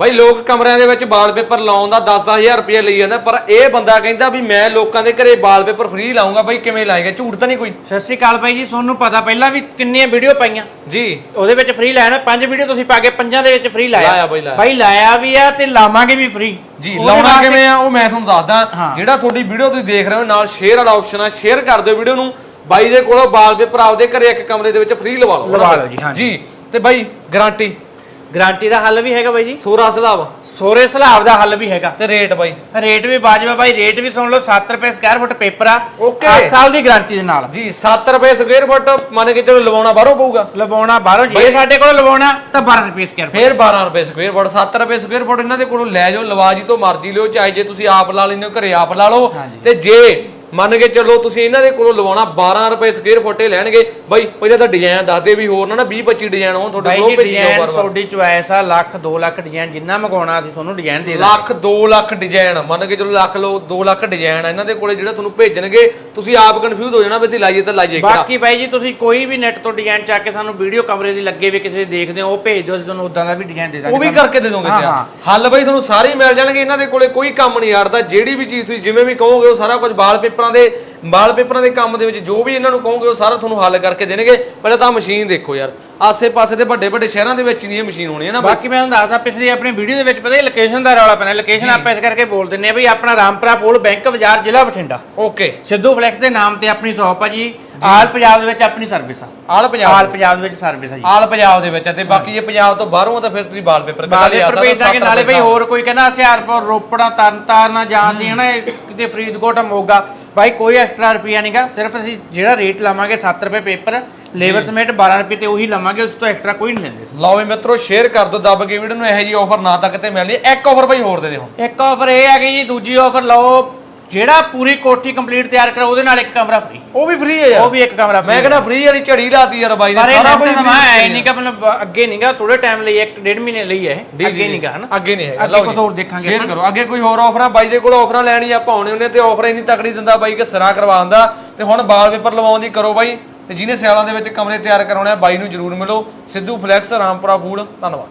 ਬਾਈ ਲੋਕ ਕਮਰਿਆਂ ਦੇ ਵਿੱਚ ਵਾਲਪੇਪਰ ਲਾਉਣ ਦਾ 10-10000 ਰੁਪਏ ਲਈ ਜਾਂਦਾ ਪਰ ਇਹ ਬੰਦਾ ਕਹਿੰਦਾ ਵੀ ਮੈਂ ਲੋਕਾਂ ਦੇ ਘਰੇ ਵਾਲਪੇਪਰ ਫ੍ਰੀ ਲਾਉਂਗਾ ਬਾਈ ਕਿਵੇਂ ਲਾਏਗਾ? ਝੂਠ ਤਾਂ ਨਹੀਂ ਕੋਈ? ਸਤਿ ਸ਼੍ਰੀ ਅਕਾਲ ਬਾਈ ਜੀ ਤੁਹਾਨੂੰ ਪਤਾ ਪਹਿਲਾਂ ਵੀ ਕਿੰਨੀਆਂ ਵੀਡੀਓ ਪਾਈਆਂ। ਜੀ। ਉਹਦੇ ਵਿੱਚ ਫ੍ਰੀ ਲਾਇਆ ਨਾ ਪੰਜ ਵੀਡੀਓ ਤੁਸੀਂ ਪਾ ਕੇ ਪੰਜਾਂ ਦੇ ਵਿੱਚ ਫ੍ਰੀ ਲਾਇਆ। ਲਾਇਆ ਬਾਈ, ਲਾਇਆ। ਬਾਈ ਲਾਇਆ ਵੀ ਆ ਤੇ ਲਾਵਾਂਗੇ ਵੀ ਫ੍ਰੀ ਜੀ ਲਾਉਣਾ ਕਿਵੇਂ ਆ ਉਹ ਮੈਂ ਤੁਹਾਨੂੰ ਦੱਸਦਾ। ਹਾਂ। ਜਿਹੜਾ ਤੁਹਾਡੀ ਵੀਡੀਓ ਤੁਸੀਂ ਦੇਖ ਰਹੇ ਹੋ ਨਾਲ ਸ਼ੇਅਰ ਵਾਲਾ ਆਪਸ਼ਨ ਆ ਸ਼ੇਅਰ ਕਰ ਦਿਓ ਵੀਡੀਓ ਨੂੰ। ਬਾਈ ਦੇ ਕੋਲੋਂ ਵਾਲਪੇਪਰ ਆਪਦੇ ਘਰੇ ਇੱਕ ਕਮਰੇ ਦੇ ਵਿੱਚ ਫ੍ਰੀ ਲਵਾ ਲਓ ਲਵਾ ਲਓ ਜੀ, ਹਾਂ ਜੀ। ਜੀ ਤੇ ਬਾਈ ਗਾਰੰਟੀ ਗਾਰੰਟੀ ਦਾ ਹੱਲ ਵੀ ਹੈਗਾ ਬਾਈ ਜੀ? ਸੂਰਾ ਸਦਾਬ ਸੋਰੇ ਸਲਾਬ ਦਾ ਹੱਲ ਵੀ ਹੈਗਾ। ਤੇ ਰੇਟ ਬਾਈ? ਰੇਟ ਵੀ ਆ ਬਾਈ ਰੇਟ ਵੀ ਸੁਣ ਲਓ 7 ਰੁਪਏ ਸਕੁਅਰ ਫੁੱਟ ਪੇਪਰ ਆ। Okay। 8 ਸਾਲ ਦੀ ਗਾਰੰਟੀ ਦੇ ਨਾਲ। ਜੀ 7 ਰੁਪਏ ਸਕੁਅਰ ਫੁੱਟ ਮੰਨ ਕੇ ਚਲੋ ਲਵਾਉਣਾ ਬਾਹਰੋਂ ਪਊਗਾ। ਲਵਾਉਣਾ ਬਾਹਰੋਂ ਜੇ ਬਾਈ- ਸਾਡੇ ਕੋਲ ਲਵਾਉਣਾ ਤਾਂ 12 ਰੁਪਏ ਸਕੁਅਰ ਫੁੱਟ ਫੇਰ 12 ਰੁਪਏ ਸਕੁਅਰ ਫੁੱਟ 7 ਰੁਪਏ ਸਕੁਅਰ ਫੁੱਟ ਇਹਨਾਂ ਦੇ ਕੋਲੋਂ ਲੈ ਜਾਓ ਲਵਾ ਜੀ ਤੋਂ ਮਰਜ਼ੀ ਲਿਓ ਚਾਹੇ ਜੇ ਤੁਸੀਂ ਆਪ ਲਾ ਲੈਂਦੇ ਹੋ ਘਰੇ ਆਪ ਲਾ ਲਓ। ਤੇ ਜੇ ਮੰਨ ਕੇ ਚੱਲੋ ਤੁਸੀਂ ਇਹਨਾਂ ਦੇ ਕੋਲੋਂ ਲਵਾਉਣਾ 12 ਰੁਪਏ ਸਕੁਅਰ ਫੁੱਟ ਲੈਣਗੇ। ਬਾਈ ਪਹਿਲਾਂ ਤਾਂ ਡਿਜ਼ਾਈਨ ਦੱਸਦੇ ਵੀ ਹੋਰ ਨਾ ਨਾ 20 25 ਡਿਜ਼ਾਈਨ ਹੋਣ ਤੁਹਾਡੇ ਬਾਈ ਕੋਲ ਜੀ ਭੇਜੀ ਜਾਓ ਡਿਜ਼ਾਈਨ ਤੁਹਾਡੀ ਚੁਆਇਸ ਆ ਲੱਖ 2 ਲੱਖ ਡਿਜ਼ਾਈਨ ਜਿੰਨਾ ਮੰਗਾਉਣਾ ਅਸੀਂ ਤੁਹਾਨੂੰ ਡਿਜ਼ਾਈਨ ਦੇ ਦਾਂਗੇ। ਲੱਖ 2 ਲੱਖ ਡਿਜ਼ਾਈਨ ਮੰਨ ਕੇ ਚਲੋ ਲੱਖ ਲੋ 2 ਲੱਖ ਡਿਜ਼ਾਈਨ ਇਹਨਾਂ ਦੇ ਕੋਲੇ ਜਿਹੜਾ ਤੁਹਾਨੂੰ ਭੇਜਣਗੇ ਤੁਸੀਂ ਆਪ ਕਨਫਿਊਜ਼ ਹੋ ਜਾਣਾ ਵੀ ਅਸੀਂ ਲਾਈਏ ਤਾਂ ਲਾਈਏ ਕਿਹੜਾ ਬਾਕੀ ਬਾਈ ਜੀ ਤੁਸੀਂ ਕੋਈ ਵੀ ਨੈਟ ਤੋਂ ਡਿਜ਼ਾਈਨ ਚੱਕ ਕੇ ਸਾਨੂੰ ਵੀਡੀਓ ਕਮਰੇ ਦੀ ਲੱਗੇ ਵੀ ਕਿਸੇ ਦੇ ਦੇਖਦੇ ਹੋ ਉਹ ਭੇਜ ਦਿਓ ਅਸੀਂ ਤੁਹਾਨੂੰ ਉਦਾਂ ਦਾ ਵੀ ਡਿਜ਼ਾਈਨ ਦੇ ਦਾਂਗੇ ਉਹ ਵੀ ਕਰਕੇ ਦੇ ਦੋਗੇ ਹਾਂ, ਤਿਆਰ। ਹਾਂ। ਹੱਲ ਬਈ ਤੁਹਾਨੂੰ ਸਾਰੇ ਹੀ ਮਿਲ ਜਾਣਗੇ ਇਹਨਾਂ ਦੇ ਕੋਲੇ ਕੋਈ ਕੰਮ ਨਹੀਂ ਆੜਦਾ ਜਿਹੜੀ ਵੀ ਚੀਜ਼ ਤੁਸੀਂ ਜਿਵੇਂ ਵੀ ਕਹੋਗੇ ਉਹ ਸਾਰਾ ਕੁਝ ਵਾਲ ਪੇਪਰਾਂ ਦੇ ਵਾਲ ਪੇਪਰਾਂ ਦੇ ਕੰਮ ਦੇ ਵਿੱਚ ਜੋ ਵੀ ਇਹਨਾਂ ਨੂੰ ਕਹੋਗੇ ਉਹ ਸਾਰਾ ਤੁਹਾਨੂੰ ਹੱਲ ਕਰਕੇ ਦੇਣਗੇ। ਪਹਿਲਾਂ ਤਾਂ ਮਸ਼ੀਨ ਦੇਖੋ ਯਾਰ ਆਸੇ-ਪਾਸੇ ਦੇ ਵੱਡੇ ਵੱਡੇ ਸ਼ਹਿਰਾਂ ਦੇ ਵਿੱਚ ਨਹੀਂ ਇਹ ਮਸ਼ੀਨ ਹੋਣੀ ਹੈ ਨਾ ਬਾਕੀ ਮੈਂ ਤੁਹਾਨੂੰ ਦੱਸਦਾ ਪਿਛਲੀ ਆਪਣੀ ਵੀਡੀਓ ਦੇ ਵਿੱਚ ਪਤਾ ਲੋਕੇਸ਼ਨ ਦਾ ਰੌਲਾ ਪੈਣਾ। ਲੋਕੇਸ਼ਨ ਆਪਾਂ ਇਸ ਕਰਕੇ ਬੋਲ ਦਿੰਨੇ ਆ ਬਈ ਆਪਣਾ ਰਾਮਪੁਰਾ ਪੋਲ ਬੈਂਕ ਬਾਜ਼ਾਰ ਜ਼ਿਲ੍ਹਾ ਬਠਿੰਡਾ। ਓਕੇ। ਸਿੱਧੂ ਫਲੈਕਸ ਦੇ ਨਾਮ ਤੇ ਆਪਣੀ ਸ਼ਾਪ ਆ ਜੀ। ਆਲ ਪੰਜਾਬ ਦੇ ਵਿੱਚ ਆਪਣੀ ਸਰਵਿਸ ਆ। ਆਲ ਆਲ ਪੰਜਾਬ ਪੰਜਾਬ ਦੇ ਵਿੱਚ ਸਰਵਿਸ ਆ ਜੀ। ਆਲ ਪੰਜਾਬ ਦੇ ਵਿੱਚ ਆ ਤੇ ਬਾਕੀ ਜੇ ਪੰਜਾਬ ਤੋਂ ਬਾਹਰੋਂ ਆ ਤਾਂ ਫਿਰ ਤੁਸੀਂ ਵਾਲ ਪੇਪਰ ਕਢਾ ਲਿਆ ਬਾਲੇ ਭੇਜਾਂਗੇ ਨਾਲੇ ਬਈ ਹੋਰ ਕੋਈ ਕਹਿੰਦਾ ਹਸਿਆਰਪੁਰ ਰੋਪੜਾ ਤਰਨਤਾਰਨ ਜਾਂ ਸੀ ਹਨਾ ਇਹ ਕਿਤੇ ਫਰੀਦਕੋਟ ਮੋਗਾ। ਬਾਈ ਕੋਈ ਐਕਸਟਰਾ ਰੁਪਿਆ ਨਹੀਂਗਾ ਸਿਰਫ ਅਸੀਂ ਜਿਹੜਾ ਰੇਟ ਲਾਵਾਂਗੇ 7 ਰੁਪਏ ਪੇਪਰ ਲੇਬਰ ਸਮੇਟ 12 ਰੁਪਏ ਤੇ ਉਹੀ ਲਵਾਂਗੇ ਉਸ ਤੋਂ ਐਕਸਟਰਾ ਕੋਈ ਨਹੀਂ ਲੈਂਦੇ। ਲਓ ਵੀ ਮਿੱਤਰੋ ਸ਼ੇਅਰ ਕਰ ਦਿਓ ਦੱਬ ਕੇ ਵੀਡੀਓ ਨੂੰ ਇਹੋ ਜੀ ਆਫਰ ਨਾ ਤੱਕ ਤੇ ਮਿਲਣੀ ਇੱਕ ਆਫਰ ਬਈ ਹੋਰ ਦੇ ਦਿਓ। ਇੱਕ ਆਫਰ ਇਹ ਹੈਗੀ ਜੀ ਦੂਜੀ ਆਫਰ ਲਓ ਜਿਹੜਾ ਪੂਰੀ ਕੋਠੀ ਕੰਪਲੀਟ ਤਿਆਰ ਕਰੋ ਉਹਦੇ ਨਾਲ ਇੱਕ ਕਮਰਾ ਫ੍ਰੀ ਉਹ ਵੀ ਫ੍ਰੀ ਹੈ ਯਾਰ। ਉਹ ਵੀ ਇੱਕ ਕਮਰਾ ਮੈਂ ਕਹਿੰਦਾ ਫ੍ਰੀ ਵਾਲੀ ਝੜੀ ਲਾਤੀ ਯਾਰ ਬਾਈ ਨੇ ਪਰ ਇਹ ਸਾਰਾ ਕੁਝ ਕੁਝ ਮੈਂ ਐ ਨਹੀਂ ਕਿ ਮਤਲਬ ਅੱਗੇ ਨਹੀਂਗਾ ਥੋੜੇ ਟਾਈਮ ਲਈ ਇੱਕ ਡੇਢ ਮਹੀਨੇ ਲਈ ਹੈ ਇਹ। ਅੱਗੇ ਨਹੀਂਗਾ ਹਨਾ? ਅੱਗੇ ਨਹੀਂ ਹੈਗਾ ਅੱਗੇ ਕੁਝ ਹੋਰ ਦੇਖਾਂਗੇ ਸ਼ੇਅਰ ਕਰੋ। ਅੱਗੇ ਕੋਈ ਹੋਰ ਆਫਰਾਂ ਬਾਈ ਦੇ ਕੋਲ ਆਫਰਾਂ ਲੈਣੀ ਆਪਾਂ ਆਉਣੇ ਉਹਨੇ ਤੇ ਆਫਰ ਇੰਨੀ ਤਕੜੀ ਦਿੰਦਾ ਬਾਈ ਕਿ ਸਿਰਾ ਕਰਵਾ ਦਿੰਦਾ ਤੇ ਹੁਣ ਵਾਲ ਪੇਪਰ ਲਵਾਉਣ ਦੀ ਕਰੋ ਬਾਈ। ਤੇ ਜਿਹਨੇ ਸਿਆਲਾਂ ਦੇ ਵਿੱਚ ਕਮਰੇ ਤਿਆਰ ਕਰਾਉਣੇ ਆ ਬਾਈ ਨੂੰ ਜਰੂਰ ਮਿਲੋ। ਸਿੱਧੂ ਫਲੈਕਸ ਰਾਮਪੁਰਾ ਫੂਡ ਧੰਨਵਾਦ।